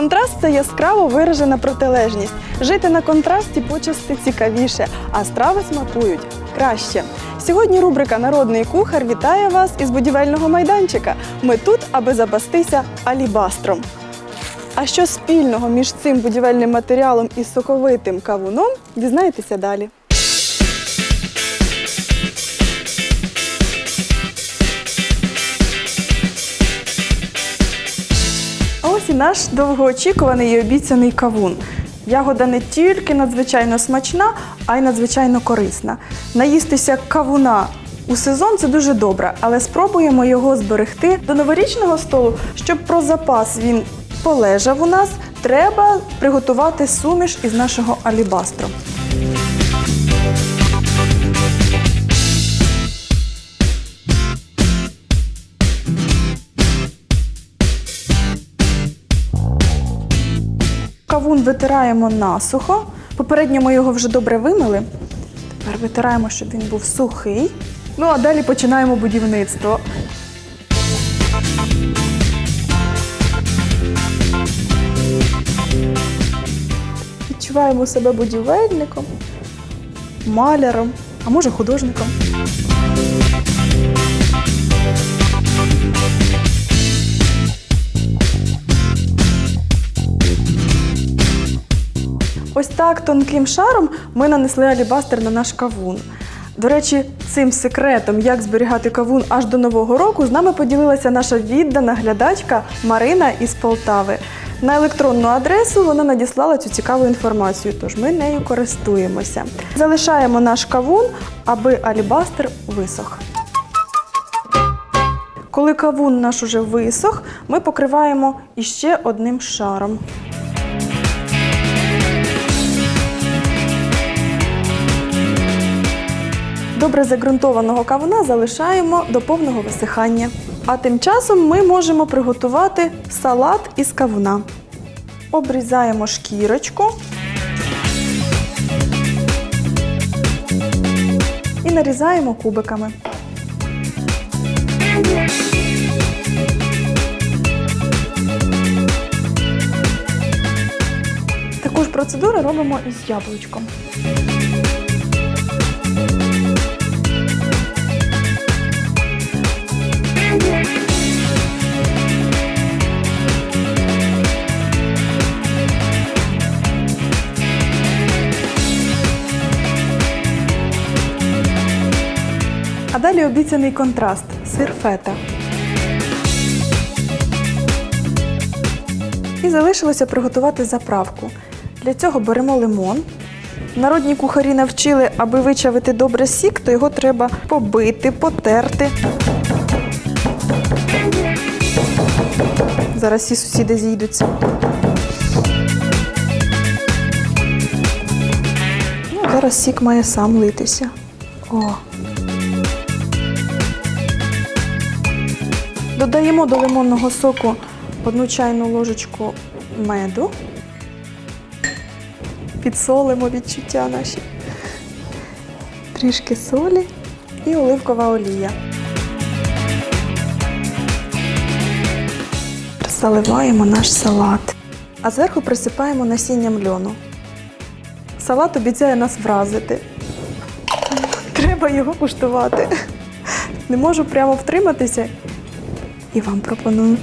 Контраст це яскраво виражена протилежність. Жити на контрасті почасти цікавіше, а страви смакують краще. Сьогодні рубрика Народний кухар вітає вас із будівельного майданчика. Ми тут, аби запастися алібастром. А що спільного між цим будівельним матеріалом і соковитим кавуном, дізнаєтеся далі. А ось і наш довгоочікуваний і обіцяний кавун. Ягода не тільки надзвичайно смачна, а й надзвичайно корисна. Наїстися кавуна у сезон це дуже добре, але спробуємо його зберегти до новорічного столу, щоб про запас він полежав у нас. Треба приготувати суміш із нашого алібастру. Витираємо насухо. Попередньо ми його вже добре вимили. Тепер витираємо, щоб він був сухий. Ну а далі починаємо будівництво. Відчуваємо себе будівельником, маляром, а може художником. Ось так тонким шаром ми нанесли алібастер на наш кавун. До речі, цим секретом, як зберігати кавун аж до Нового року, з нами поділилася наша віддана глядачка Марина із Полтави. На електронну адресу вона надіслала цю цікаву інформацію, тож ми нею користуємося. Залишаємо наш кавун, аби алібастер висох. Коли кавун наш уже висох, ми покриваємо іще одним шаром. Добре загрунтованого кавуна залишаємо до повного висихання. А тим часом ми можемо приготувати салат із кавуна. Обрізаємо шкірочку і нарізаємо кубиками. Таку ж процедуру робимо із яблучком. Далі обіцяний контраст сир фета. І залишилося приготувати заправку. Для цього беремо лимон. Народні кухарі навчили, аби вичавити добре сік, то його треба побити, потерти. Зараз всі сусіди зійдуться. Ну, зараз сік має сам литися. О. Додаємо до лимонного соку одну чайну ложечку меду. Підсолимо відчуття наші. Трішки солі і оливкова олія. Заливаємо наш салат. А зверху присипаємо насінням льону. Салат обіцяє нас вразити. Треба його куштувати. Не можу прямо втриматися і вам пропоную.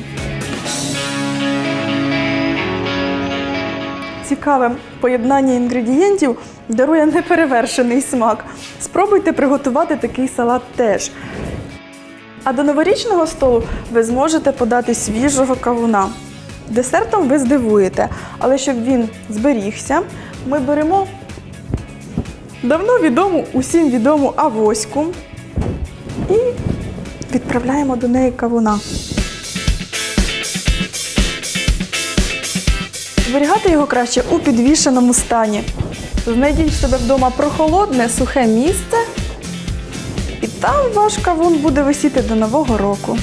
Цікаве поєднання інгредієнтів дарує неперевершений смак. Спробуйте приготувати такий салат теж. А до новорічного столу ви зможете подати свіжого кавуна. Десертом ви здивуєте, але щоб він зберігся, ми беремо давно відому, усім відому авоську і відправляємо до неї кавуна. Зберігати його краще у підвішеному стані. Знайдіть себе вдома прохолодне, сухе місце, і там ваш кавун буде висіти до Нового року.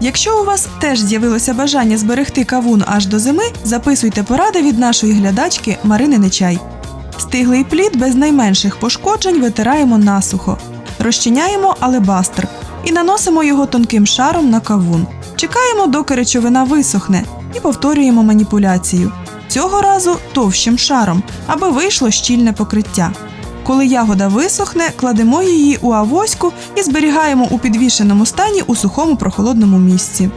Якщо у вас теж з'явилося бажання зберегти кавун аж до зими, записуйте поради від нашої глядачки Марини Нечай. Стиглий плід без найменших пошкоджень витираємо насухо. Розчиняємо алебастр і наносимо його тонким шаром на кавун. Чекаємо, доки речовина висохне, і повторюємо маніпуляцію. Цього разу товщим шаром, аби вийшло щільне покриття. Коли ягода висохне, кладемо її у авоську і зберігаємо у підвішеному стані у сухому прохолодному місці.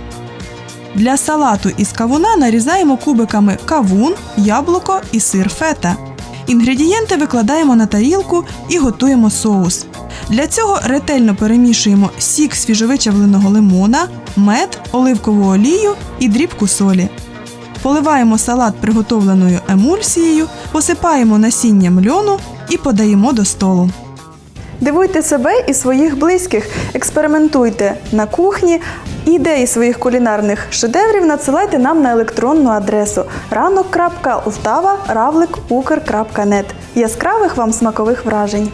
Для салату із кавуна нарізаємо кубиками кавун, яблуко і сир фета. Інгредієнти викладаємо на тарілку і готуємо соус. Для цього ретельно перемішуємо сік свіжовичавленого лимона, мед, оливкову олію і дрібку солі. Поливаємо салат приготовленою емульсією, посипаємо насінням льону і подаємо до столу. Дивуйте себе і своїх близьких, експериментуйте на кухні. Ідеї своїх кулінарних шедеврів надсилайте нам на електронну адресу ранок.ултава.равлик.укр.нет. Яскравих вам смакових вражень!